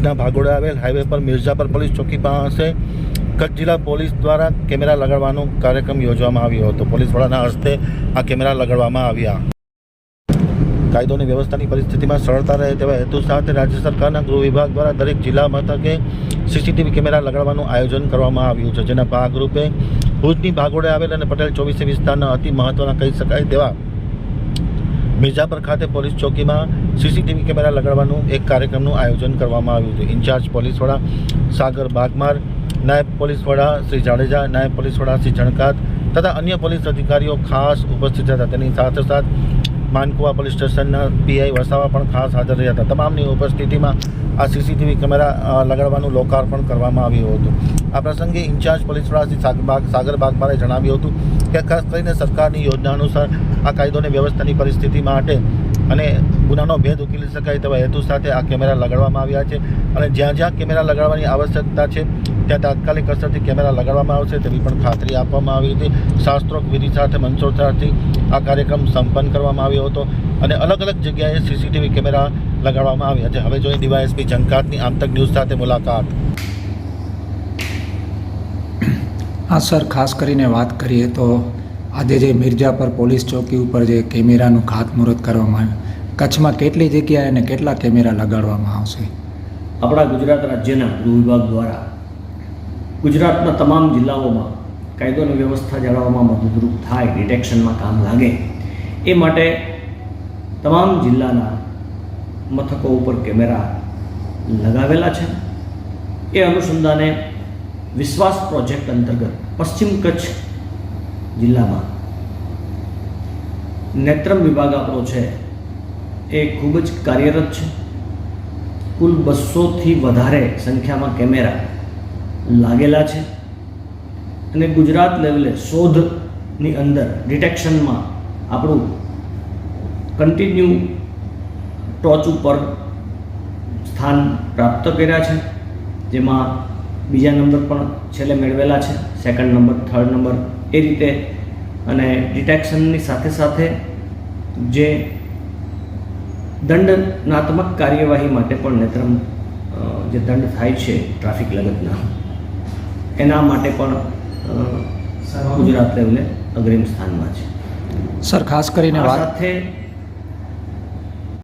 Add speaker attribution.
Speaker 1: ભુજના ભાગોળે આવેલ હાઈવે પર મિર્ઝાપર પોલીસ ચોકી પાસે કચ્છ જિલ્લા પોલીસ દ્વારા કેમેરા લગાડવાનો કાર્યક્રમ યોજવામાં આવ્યો હતો. પોલીસ વડાના હસ્તે આ કેમેરા લગાડવામાં આવ્યા. કાયદોની વ્યવસ્થાની પરિસ્થિતિમાં સરળતા રહે તેવા હેતુ સાથે રાજ્ય સરકારના ગૃહ વિભાગ દ્વારા દરેક જિલ્લા મથકે સીસીટીવી કેમેરા લગાડવાનું આયોજન કરવામાં આવ્યું છે, જેના ભાગરૂપે ભુજની ભાગોળે આવેલ અને પટેલ ચોવીસી વિસ્તારના અતિ મહત્વના કહી શકાય તેવા મિર્ઝાપર ખાતે પોલીસ ચોકીમાં સીસીટીવી કેમેરા લગાડવાનું એક કાર્યક્રમનું આયોજન કરવામાં આવ્યું હતું. ઇન્ચાર્જ પોલીસ વડા સાગર બાગમાર, નાયબ પોલીસ વડા શ્રી જાડેજા, નાયબ પોલીસ વડા શ્રી જણકાત તથા અન્ય પોલીસ અધિકારીઓ ખાસ ઉપસ્થિત હતા. તેની સાથે સાથ માનકુવા પોલીસ સ્ટેશનના પીઆઈ વસાવા પણ ખાસ હાજર રહ્યા હતા. તમામની ઉપસ્થિતિમાં આ સીસીટીવી કેમેરા લગાડવાનું લોકાર્પણ કરવામાં આવ્યું હતું. આ પ્રસંગે ઇન્ચાર્જ પોલીસ વડા શ્રી સાગબાગ સાગર બાગમારે જણાવ્યું હતું કે ખાસ કરીને સરકારની યોજના અનુસાર આ કાયદોની વ્યવસ્થાની પરિસ્થિતિ માટે અને ગુનાનો ભેદ ઉકેલી શકાય તેવા હેતુ સાથે આ કેમેરા લગાડવામાં આવ્યા છે. અને જ્યાં જ્યાં કેમેરા લગાડવાની આવશ્યકતા છે, ત્યાં તાત્કાલિક અસરથી કેમેરા લગાડવામાં આવશે તેવી પણ ખાતરી આપવામાં આવી હતી. શાસ્ત્રોક વિધિ સાથે મંત્રોચ્ચારથી આ કાર્યક્રમ સંપન્ન કરવામાં આવ્યો હતો અને અલગ અલગ જગ્યાએ સીસીટીવી કેમેરા લગાડવામાં આવ્યા છે. હવે જોઈએ ડીવાયએસપી જંકાતની આમતક ન્યૂઝ સાથે મુલાકાત.
Speaker 2: હા, સર, ખાસ કરીને વાત કરીએ તો આજે જે મિર્જાપર પોલીસ ચોકી ઉપર જે કેમેરાનું ખાતમુહૂર્ત કરવામાં આવ્યું, કચ્છમાં કેટલી જગ્યાએ અને કેટલા કેમેરા લગાડવામાં આવશે?
Speaker 3: આપણા ગુજરાત રાજ્યના ગૃહ વિભાગ દ્વારા ગુજરાતના તમામ જિલ્લાઓમાં કાયદોની વ્યવસ્થા જાળવવામાં મદદરૂપ થાય, ડિટેક્શનમાં કામ લાગે, એ માટે તમામ જિલ્લાના મથકો ઉપર કેમેરા લગાવેલા છે. એ અનુસંધાને વિશ્વાસ પ્રોજેક્ટ અંતર્ગત પશ્ચિમ કચ્છ જિલ્લામાં નેત્રમ વિભાગ આપણો છે, એ ખૂબ જ કાર્યરત છે. કુલ બસોથી વધારે સંખ્યામાં કેમેરા લાગેલા છે. અને ગુજરાત લેવલે શોધની અંદર ડિટેક્શનમાં આપણું કન્ટિન્યુ ટોચ ઉપર સ્થાન પ્રાપ્ત કર્યા છે, જેમાં બીજા નંબર પણ છેલ્લે મેળવેલા છે. સેકન્ડ નંબર થર્ડ નંબર એ રીતે. અને ડિટેક્શનની સાથે સાથે જે દંડનાત્મક કાર્યવાહી માટે પણ નેત્રમ જે દંડ થાય છે ટ્રાફિક લગતના એના માટે પણ ગુજરાત લેવલે અગ્રિમ સ્થાનમાં છે.
Speaker 2: સર ખાસ કરીને
Speaker 3: સાથે